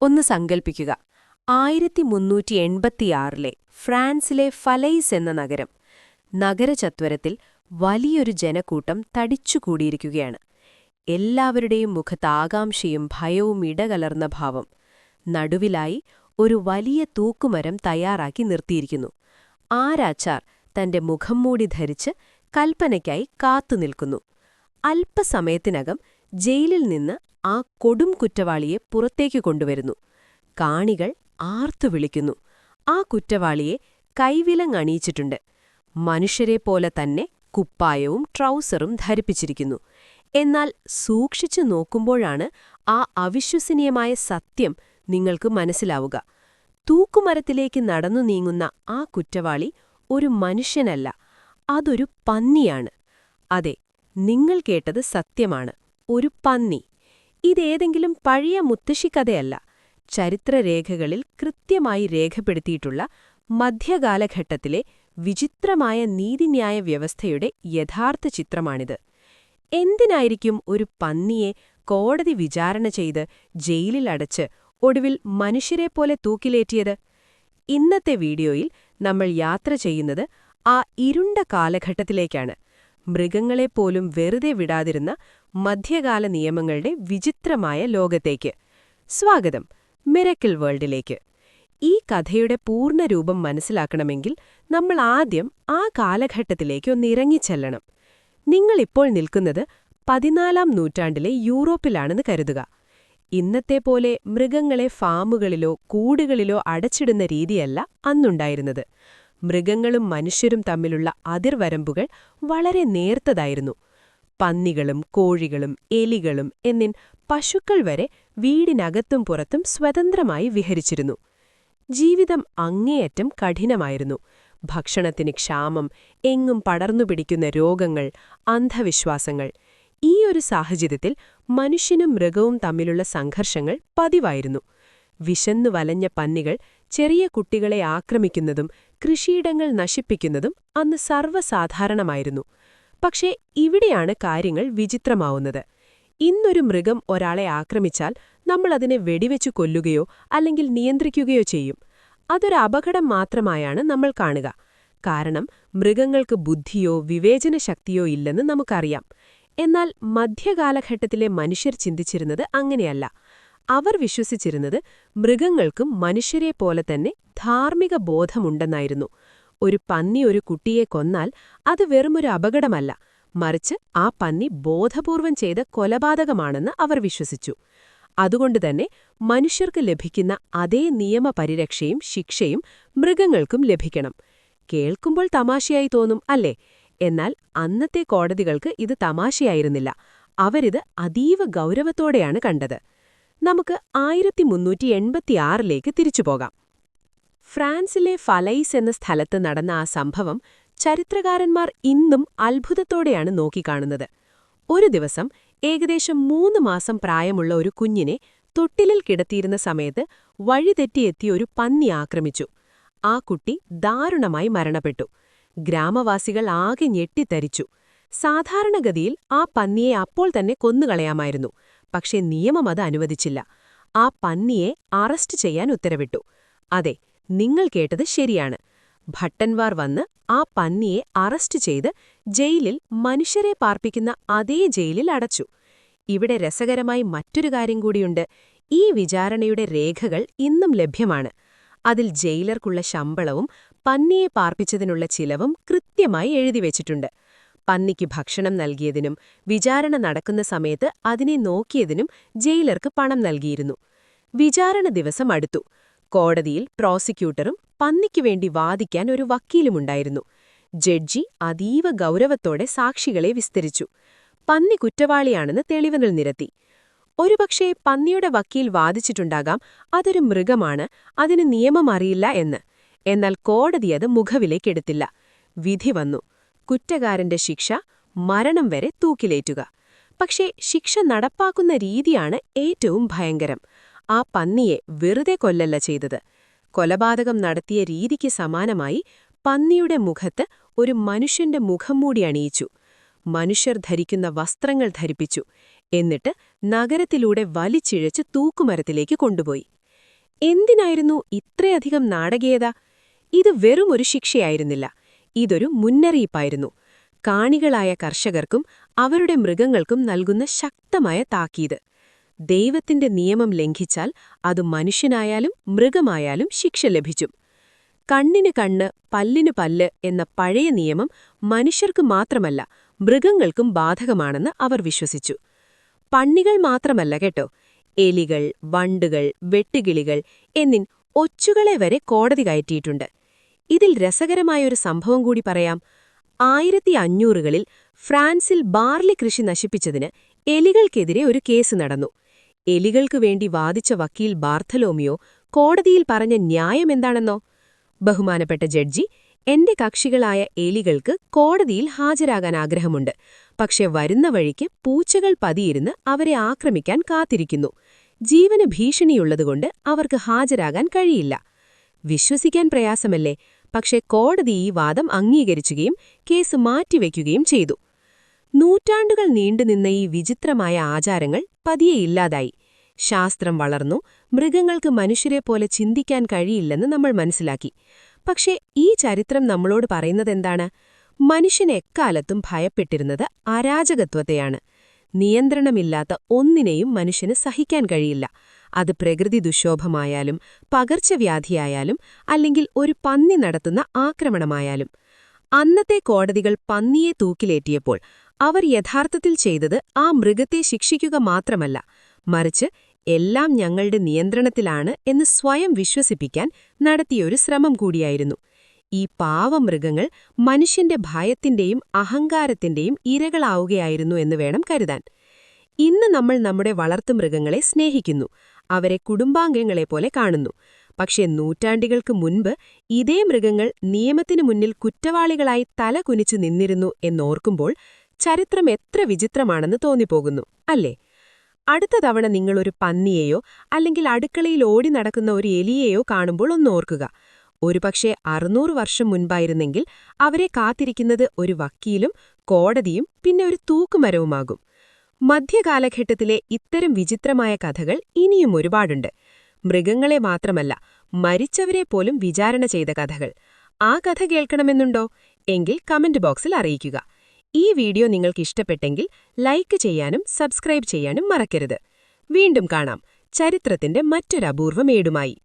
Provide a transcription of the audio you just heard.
ഒന്ന് സങ്കൽപ്പിക്കുക. ആയിരത്തി മുന്നൂറ്റി എൺപത്തിയാറിലെ ഫ്രാൻസിലെ ഫലൈസ് എന്ന നഗരം നഗരചത്വരത്തിൽ വലിയൊരു ജനക്കൂട്ടം തടിച്ചുകൂടിയിരിക്കുകയാണ്. എല്ലാവരുടെയും മുഖത്ത് ആകാംക്ഷയും ഭയവും ഇടകലർന്ന ഭാവം നടുവിലായി ഒരു വലിയ തൂക്കുമരം തയ്യാറാക്കി നിർത്തിയിരിക്കുന്നു. ആരാച്ചാർ തന്റെ മുഖം മൂടി ധരിച്ച് കൽപ്പനയ്ക്കായി കാത്തുനിൽക്കുന്നു. അല്പസമയത്തിനകം ജയിലിൽ നിന്ന് ആ കൊടും കുറ്റവാളിയെ പുറത്തേക്ക് കൊണ്ടുവരുന്നു. കാണികൾ ആർത്തു വിളിക്കുന്നു. ആ കുറ്റവാളിയെ കൈവിലങ്ങണിയിച്ചിട്ടുണ്ട് മനുഷ്യരെപ്പോലെ തന്നെ കുപ്പായവും ട്രൗസറും ധരിപ്പിച്ചിരിക്കുന്നു. എന്നാൽ സൂക്ഷിച്ചു നോക്കുമ്പോഴാണ് ആ അവിശ്വസനീയമായ സത്യം നിങ്ങൾക്ക് മനസ്സിലാവുക. തൂക്കുമരത്തിലേക്ക് നടന്നു നീങ്ങുന്ന ആ കുറ്റവാളി ഒരു മനുഷ്യനല്ല അതൊരു പന്നിയാണ്. അതെ നിങ്ങൾ കേട്ടത് സത്യമാണ്. ഒരു പന്നി. ഇതേതെങ്കിലും പഴയ മുത്തശ്ശിക്കഥയല്ല ചരിത്രരേഖകളിൽ കൃത്യമായി രേഖപ്പെടുത്തിയിട്ടുള്ള മധ്യകാലഘട്ടത്തിലെ വിചിത്രമായ നീതിന്യായ വ്യവസ്ഥയുടെ യഥാർത്ഥ ചിത്രമാണിത്. എന്തിനായിരിക്കും ഒരു പന്നിയെ കോടതി വിചാരണ ചെയ്ത് ജയിലിൽ അടച്ച് ഒടുവിൽ മനുഷ്യരെപ്പോലെ തൂക്കിലേറ്റിയത്? ഇന്നത്തെ വീഡിയോയിൽ നമ്മൾ യാത്ര ചെയ്യുന്നത് ആ ഇരുണ്ട കാലഘട്ടത്തിലേക്കാണ്. മൃഗങ്ങളെപ്പോലും വെറുതെ വിടാതിരുന്ന മധ്യകാല നിയമങ്ങളുടെ വിചിത്രമായ ലോകത്തേക്ക്. സ്വാഗതം. മിറക്കിൾ വേൾഡിലേക്ക്. ഈ കഥയുടെ പൂർണരൂപം മനസ്സിലാക്കണമെങ്കിൽ നമ്മൾ ആദ്യം ആ കാലഘട്ടത്തിലേക്ക് ഒന്ന് ഇറങ്ങിച്ചെല്ലണം. നിങ്ങളിപ്പോൾ നിൽക്കുന്നത് പതിനാലാം നൂറ്റാണ്ടിലെ യൂറോപ്പിലാണെന്ന് കരുതുക. ഇന്നത്തെ പോലെ മൃഗങ്ങളെ ഫാമുകളിലോ കൂടുകളിലോ അടച്ചിടുന്ന രീതിയല്ല അന്നുണ്ടായിരുന്നത്. മൃഗങ്ങളും മനുഷ്യരും തമ്മിലുള്ള അതിർവരമ്പുകൾ വളരെ നേർത്തതായിരുന്നു. പന്നികളും കോഴികളും എലികളും എന്നിൻ പശുക്കൾ വരെ വീടിനകത്തും പുറത്തും സ്വതന്ത്രമായി വിഹരിച്ചിരുന്നു. ജീവിതം അങ്ങേയറ്റം കഠിനമായിരുന്നു. ഭക്ഷണത്തിന് ക്ഷാമം എങ്ങും പടർന്നുപിടിക്കുന്ന രോഗങ്ങൾ അന്ധവിശ്വാസങ്ങൾ ഈ ഒരു സാഹചര്യത്തിൽ മനുഷ്യനും മൃഗവും തമ്മിലുള്ള സംഘർഷങ്ങൾ പതിവായിരുന്നു. വിശന്നു വലഞ്ഞ പന്നികൾ ചെറിയ കുട്ടികളെ ആക്രമിക്കുന്നതും കൃഷിയിടങ്ങൾ നശിപ്പിക്കുന്നതും അന്ന് സർവസാധാരണമായിരുന്നു. പക്ഷേ ഇവിടെയാണ് കാര്യങ്ങൾ വിചിത്രമാവുന്നത്. ഇന്നൊരു മൃഗം ഒരാളെ ആക്രമിച്ചാൽ നമ്മൾ അതിനെ വെടിവെച്ചു കൊല്ലുകയോ അല്ലെങ്കിൽ നിയന്ത്രിക്കുകയോ ചെയ്യും. അതൊരു അപകടം മാത്രമായാണ് നമ്മൾ കാണുക. കാരണം മൃഗങ്ങൾക്ക് ബുദ്ധിയോ വിവേചന ശക്തിയോ ഇല്ലെന്ന് നമുക്കറിയാം. എന്നാൽ മധ്യകാലഘട്ടത്തിലെ മനുഷ്യർ ചിന്തിച്ചിരുന്നത് അങ്ങനെയല്ല. അവർ വിശ്വസിച്ചിരുന്നത് മൃഗങ്ങൾക്കും മനുഷ്യരെ പോലെ തന്നെ ധാർമ്മിക ബോധമുണ്ടെന്നായിരുന്നു. ഒരു പന്നി ഒരു കുട്ടിയെ കൊന്നാൽ അത് വെറുമൊരു അപകടമല്ല. മറിച്ച് ആ പന്നി ബോധപൂർവം ചെയ്ത കൊലപാതകമാണെന്ന് അവർ വിശ്വസിച്ചു. അതുകൊണ്ടുതന്നെ മനുഷ്യർക്ക് ലഭിക്കുന്ന അതേ നിയമപരിരക്ഷയും ശിക്ഷയും മൃഗങ്ങൾക്കും ലഭിക്കണം. കേൾക്കുമ്പോൾ തമാശയായി തോന്നും അല്ലേ? എന്നാൽ അന്നത്തെ കോടതികൾക്ക് ഇത് തമാശയായിരുന്നില്ല. അവരിത് അതീവ ഗൗരവത്തോടെയാണ് കണ്ടത്. നമുക്ക് ആയിരത്തി മുന്നൂറ്റി എൺപത്തിയാറിലേക്ക് തിരിച്ചുപോകാം ഫ്രാൻസിലെ ഫലൈസ് എന്ന സ്ഥലത്ത് നടന്ന ആ സംഭവം ചരിത്രകാരന്മാർ ഇന്നും അത്ഭുതത്തോടെയാണ് നോക്കിക്കാണുന്നത്. ഒരു ദിവസം ഏകദേശം മൂന്ന് മാസം പ്രായമുള്ള ഒരു കുഞ്ഞിനെ തൊട്ടിലിൽ കിടത്തിയിരുന്ന സമയത്ത് വഴിതെറ്റിയെത്തിയ ഒരു പന്നി ആക്രമിച്ചു. ആ കുട്ടി ദാരുണമായി മരണപ്പെട്ടു. ഗ്രാമവാസികൾ ആകെ ഞെട്ടിത്തരിച്ചു. സാധാരണഗതിയിൽ ആ പന്നിയെ അപ്പോൾ തന്നെ കൊന്നുകളയാമായിരുന്നു. പക്ഷേ നിയമം അത് അനുവദിച്ചില്ല. ആ പന്നിയെ അറസ്റ്റ് ചെയ്യാൻ ഉത്തരവിട്ടു. അതെ നിങ്ങൾ കേട്ടത് ശരിയാണ്. ഭട്ടന്മാർ വന്ന് ആ പന്നിയെ അറസ്റ്റ് ചെയ്ത് ജയിലിൽ മനുഷ്യരെ പാർപ്പിക്കുന്ന അതേ ജയിലിൽ അടച്ചു. ഇവിടെ രസകരമായി മറ്റൊരു കാര്യം കൂടിയുണ്ട്. ഈ വിചാരണയുടെ രേഖകൾ ഇന്നും ലഭ്യമാണ്. അതിൽ ജയിലർക്കുള്ള ശമ്പളവും പന്നിയെ പാർപ്പിച്ചതിനുള്ള ചിലവും കൃത്യമായി എഴുതിവെച്ചിട്ടുണ്ട് പന്നിക്ക് ഭക്ഷണം നൽകിയതിനും വിചാരണ നടക്കുന്ന സമയത്ത് അതിനെ നോക്കിയതിനും ജയിലർക്ക് പണം നൽകിയിരുന്നു. വിചാരണ ദിവസം അടുത്തു. കോടതിയിൽ പ്രോസിക്യൂട്ടറും പന്നിക്കു വേണ്ടി വാദിക്കാൻ ഒരു വക്കീലുമുണ്ടായിരുന്നു. ജഡ്ജി അതീവ ഗൗരവത്തോടെ സാക്ഷികളെ വിസ്തരിച്ചു. പന്നി കുറ്റവാളിയാണെന്ന് തെളിവുകൾ നിരത്തി. ഒരുപക്ഷേ പന്നിയുടെ വക്കീൽ വാദിച്ചിട്ടുണ്ടാകാം അതൊരു മൃഗമാണ് അതിന് നിയമം അറിയില്ല എന്ന്. എന്നാൽ കോടതി അത് മുഖവിലേക്കെടുത്തില്ല. വിധി വന്നു. കുറ്റകാരന്റെ ശിക്ഷ മരണം വരെ തൂക്കിലേറ്റുക. പക്ഷേ ശിക്ഷ നടപ്പാക്കുന്ന രീതിയാണ് ഏറ്റവും ഭയങ്കരം. ആ പന്നിയെ വെറുതെ കൊല്ലല്ല ചെയ്തത്. കൊലപാതകം നടത്തിയ രീതിക്ക് സമാനമായി പന്നിയുടെ മുഖത്ത് ഒരു മനുഷ്യന്റെ മുഖം മൂടി അണിയിച്ചു. മനുഷ്യർ ധരിക്കുന്ന വസ്ത്രങ്ങൾ ധരിപ്പിച്ചു. എന്നിട്ട് നഗരത്തിലൂടെ വലിച്ചിഴച്ച് തൂക്കുമരത്തിലേക്ക് കൊണ്ടുപോയി. എന്തിനായിരുന്നു ഇത്രയധികം നാടകീയത? ഇത് വെറും ഒരു ശിക്ഷയായിരുന്നില്ല. ഇതൊരു മുന്നറിയിപ്പായിരുന്നു. കാണികളായ കർഷകർക്കും അവരുടെ മൃഗങ്ങൾക്കും നൽകുന്ന ശക്തമായ താക്കീത്. ദൈവത്തിന്റെ നിയമം ലംഘിച്ചാൽ അത് മനുഷ്യനായാലും മൃഗമായാലും ശിക്ഷ ലഭിച്ചു. കണ്ണിന് കണ്ണ് പല്ലിന് പല്ല് എന്ന പഴയ നിയമം മനുഷ്യർക്ക് മാത്രമല്ല മൃഗങ്ങൾക്കും ബാധകമാണെന്ന് അവർ വിശ്വസിച്ചു. പണ്ണികൾ മാത്രമല്ല കേട്ടോ. എലികൾ വണ്ടുകൾ വെട്ടുകിളികൾ എന്നിൻ ഒച്ചുകളെ വരെ കോടതി കയറ്റിയിട്ടുണ്ട്. ഇതിൽ രസകരമായൊരു സംഭവം കൂടി പറയാം. ആയിരത്തി അഞ്ഞൂറുകളിൽ ഫ്രാൻസിൽ ബാർലി കൃഷി നശിപ്പിച്ചതിന് എലികൾക്കെതിരെ ഒരു കേസ് നടന്നു. എലികൾക്കു വേണ്ടി വാദിച്ച വക്കീൽ ബാർത്തലോമിയോ കോടതിയിൽ പറഞ്ഞ ന്യായമെന്താണെന്നോ ബഹുമാനപ്പെട്ട ജഡ്ജി എന്റെ കക്ഷികളായ എലികൾക്ക് കോടതിയിൽ ഹാജരാകാൻ ആഗ്രഹമുണ്ട്. പക്ഷെ വരുന്ന വഴിക്ക് പൂച്ചകൾ പതിയിരുന്ന് അവരെ ആക്രമിക്കാൻ കാത്തിരിക്കുന്നു. ജീവന് ഭീഷണിയുള്ളതുകൊണ്ട് അവർക്ക് ഹാജരാകാൻ കഴിയില്ല. വിശ്വസിക്കാൻ പ്രയാസമല്ലേ? പക്ഷേ കോടതി ഈ വാദം അംഗീകരിച്ചുകയും കേസ് മാറ്റിവെക്കുകയും ചെയ്തു. നൂറ്റാണ്ടുകൾ നീണ്ടുനിന്ന ഈ വിചിത്രമായ ആചാരങ്ങൾ പതിയെ ഇല്ലാതായി. ശാസ്ത്രം വളർന്നു മൃഗങ്ങൾക്ക് മനുഷ്യരെ പോലെ ചിന്തിക്കാൻ കഴിയില്ലെന്ന് നമ്മൾ മനസ്സിലാക്കി. പക്ഷേ ഈ ചരിത്രം നമ്മളോട് പറയുന്നതെന്താണ്? മനുഷ്യൻ എക്കാലത്തും ഭയപ്പെട്ടിരുന്നത് അരാജകത്വത്തെയാണ്. നിയന്ത്രണമില്ലാത്ത ഒന്നിനെയും മനുഷ്യന് സഹിക്കാൻ കഴിയില്ല. അത് പ്രകൃതി ദുശോഭമായാലും പകർച്ചവ്യാധിയായാലും അല്ലെങ്കിൽ ഒരു പന്നി നടത്തുന്ന ആക്രമണമായാലും. അന്നത്തെ കോടതികൾ പന്നിയെ തൂക്കിലേറ്റിയപ്പോൾ അവർ യഥാർത്ഥത്തിൽ ചെയ്തത് ആ മൃഗത്തെ ശിക്ഷിക്കുക മാത്രമല്ല മറിച്ച് എല്ലാം ഞങ്ങളുടെ നിയന്ത്രണത്തിലാണ് എന്ന് സ്വയം വിശ്വസിപ്പിക്കാൻ നടത്തിയൊരു ശ്രമം കൂടിയായിരുന്നു. ഈ പാവമൃഗങ്ങൾ മനുഷ്യന്റെ ഭയത്തിന്റെയും അഹങ്കാരത്തിന്റെയും ഇരകളാവുകയായിരുന്നു എന്ന് വേണം കരുതാൻ. ഇന്ന് നമ്മൾ നമ്മുടെ വളർത്തുമൃഗങ്ങളെ സ്നേഹിക്കുന്നു അവരെ കുടുംബാംഗങ്ങളെപ്പോലെ കാണുന്നു. പക്ഷേ നൂറ്റാണ്ടുകൾക്ക് മുൻപ് ഇതേ മൃഗങ്ങൾ നിയമത്തിനു മുന്നിൽ കുറ്റവാളികളായി തല കുനിച്ചു നിന്നിരുന്നു എന്നോർക്കുമ്പോൾ ചരിത്രം എത്ര വിചിത്രമാണെന്ന് തോന്നിപ്പോകുന്നു അല്ലേ? അടുത്ത തവണ നിങ്ങളൊരു പന്നിയെയോ അല്ലെങ്കിൽ അടുക്കളയിൽ ഓടി നടക്കുന്ന ഒരു എലിയെയോ കാണുമ്പോൾ ഒന്ന് ഒന്നോർക്കുക ഒരുപക്ഷെ അറുന്നൂറ് വർഷം മുൻപായിരുന്നെങ്കിൽ അവരെ കാത്തിരിക്കുന്നത് ഒരു വക്കീലും കോടതിയും പിന്നെ ഒരു തൂക്കുമരവുമാകും. മധ്യകാലഘട്ടത്തിലെ ഇത്തരം വിചിത്രമായ കഥകൾ ഇനിയും ഒരുപാടുണ്ട്. മൃഗങ്ങളെ മാത്രമല്ല മരിച്ചവരെ പോലും വിചാരണ ചെയ്ത കഥകൾ. ആ കഥ കേൾക്കണമെന്നുണ്ടോ? എങ്കിൽ കമന്റ് ബോക്സിൽ അറിയിക്കുക. ഈ വീഡിയോ നിങ്ങൾക്ക് ഇഷ്ടപ്പെട്ടെങ്കിൽ ലൈക്ക് ചെയ്യാനും സബ്സ്ക്രൈബ് ചെയ്യാനും മറക്കരുത്. വീണ്ടും കാണാം. ചരിത്രത്തിന്റെ മറ്റൊരപൂർവമേടുമായി